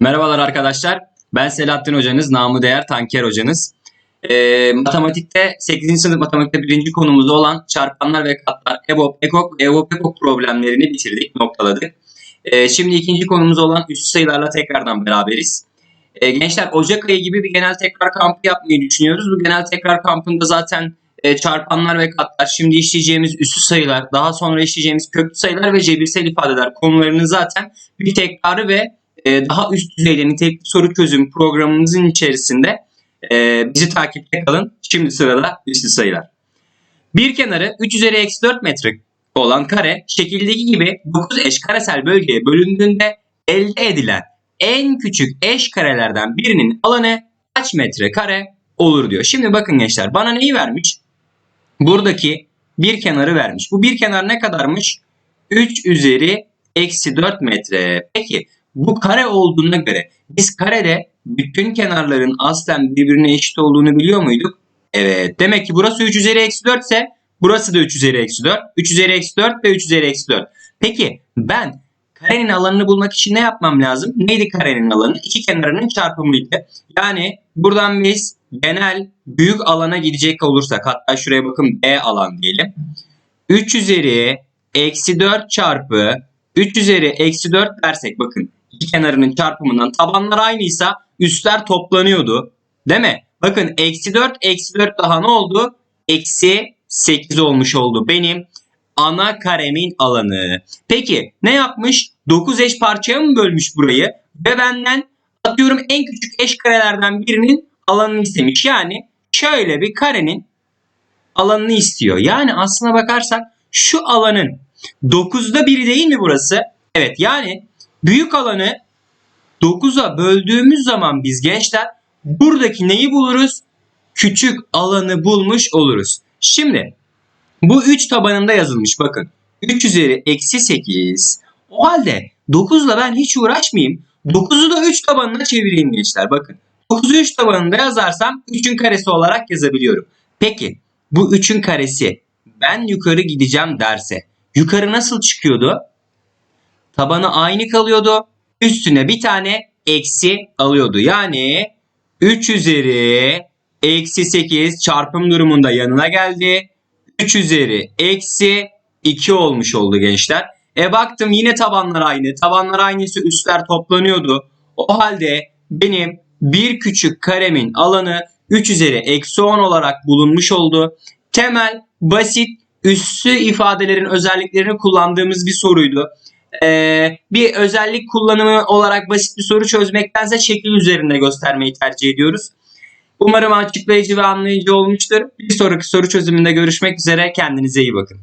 Merhabalar arkadaşlar. Ben Selahattin hocanız, namı değer Tanker hocanız. Ee, matematikte 8. sınıf matematikte birinci konumuz olan çarpanlar ve katlar, EBOB, EKOK ve EBOB, EKOK problemlerini bitirdik, noktaladık. Ee, şimdi ikinci konumuz olan üstü sayılarla tekrardan beraberiz. Ee, gençler Ocak ayı gibi bir genel tekrar kampı yapmayı düşünüyoruz. Bu genel tekrar kampında zaten e, çarpanlar ve katlar, şimdi işleyeceğimiz üstü sayılar, daha sonra işleyeceğimiz köklü sayılar ve cebirsel ifadeler konularını zaten bir tekrarı ve e, daha üst düzeyde nitelikli soru çözüm programımızın içerisinde e, bizi takipte kalın. Şimdi sırada üstü sayılar. Bir kenarı 3 üzeri eksi 4 metre olan kare şekildeki gibi 9 eş karesel bölgeye bölündüğünde elde edilen en küçük eş karelerden birinin alanı kaç metre kare olur diyor. Şimdi bakın gençler bana neyi vermiş? Buradaki bir kenarı vermiş. Bu bir kenar ne kadarmış? 3 üzeri eksi 4 metre. Peki bu kare olduğuna göre biz karede bütün kenarların aslen birbirine eşit olduğunu biliyor muyduk? Evet. Demek ki burası 3 üzeri eksi 4 ise burası da 3 üzeri eksi 4. 3 üzeri eksi 4 ve 3 üzeri eksi 4. Peki ben karenin alanını bulmak için ne yapmam lazım? Neydi karenin alanı? İki kenarının çarpımıydı. Yani buradan biz genel büyük alana gidecek olursak hatta şuraya bakın B alan diyelim. 3 üzeri eksi 4 çarpı 3 üzeri eksi 4 dersek bakın iki kenarının çarpımından tabanlar aynıysa üstler toplanıyordu. Değil mi? Bakın eksi 4 eksi 4 daha ne oldu? Eksi 8 olmuş oldu benim ana karemin alanı. Peki ne yapmış? 9 eş parçaya mı bölmüş burayı? Ve benden atıyorum en küçük eş karelerden birinin alanını istemiş. Yani şöyle bir karenin alanını istiyor. Yani aslına bakarsak şu alanın 9'da biri değil mi burası? Evet yani büyük alanı 9'a böldüğümüz zaman biz gençler buradaki neyi buluruz? Küçük alanı bulmuş oluruz. Şimdi bu 3 tabanında yazılmış bakın. 3 üzeri eksi 8. O halde 9'la ben hiç uğraşmayayım. 9'u da 3 tabanına çevireyim gençler bakın. 9'u 3 tabanında yazarsam 3'ün karesi olarak yazabiliyorum. Peki bu 3'ün karesi ben yukarı gideceğim derse yukarı nasıl çıkıyordu? Tabanı aynı kalıyordu. Üstüne bir tane eksi alıyordu. Yani 3 üzeri eksi 8 çarpım durumunda yanına geldi. 3 üzeri eksi 2 olmuş oldu gençler. E baktım yine tabanlar aynı. Tabanlar aynıysa üstler toplanıyordu. O halde benim bir küçük karemin alanı 3 üzeri eksi 10 olarak bulunmuş oldu. Temel, basit, üssü ifadelerin özelliklerini kullandığımız bir soruydu. Ee, bir özellik kullanımı olarak basit bir soru çözmektense şekil üzerinde göstermeyi tercih ediyoruz. Umarım açıklayıcı ve anlayıcı olmuştur. Bir sonraki soru çözümünde görüşmek üzere. Kendinize iyi bakın.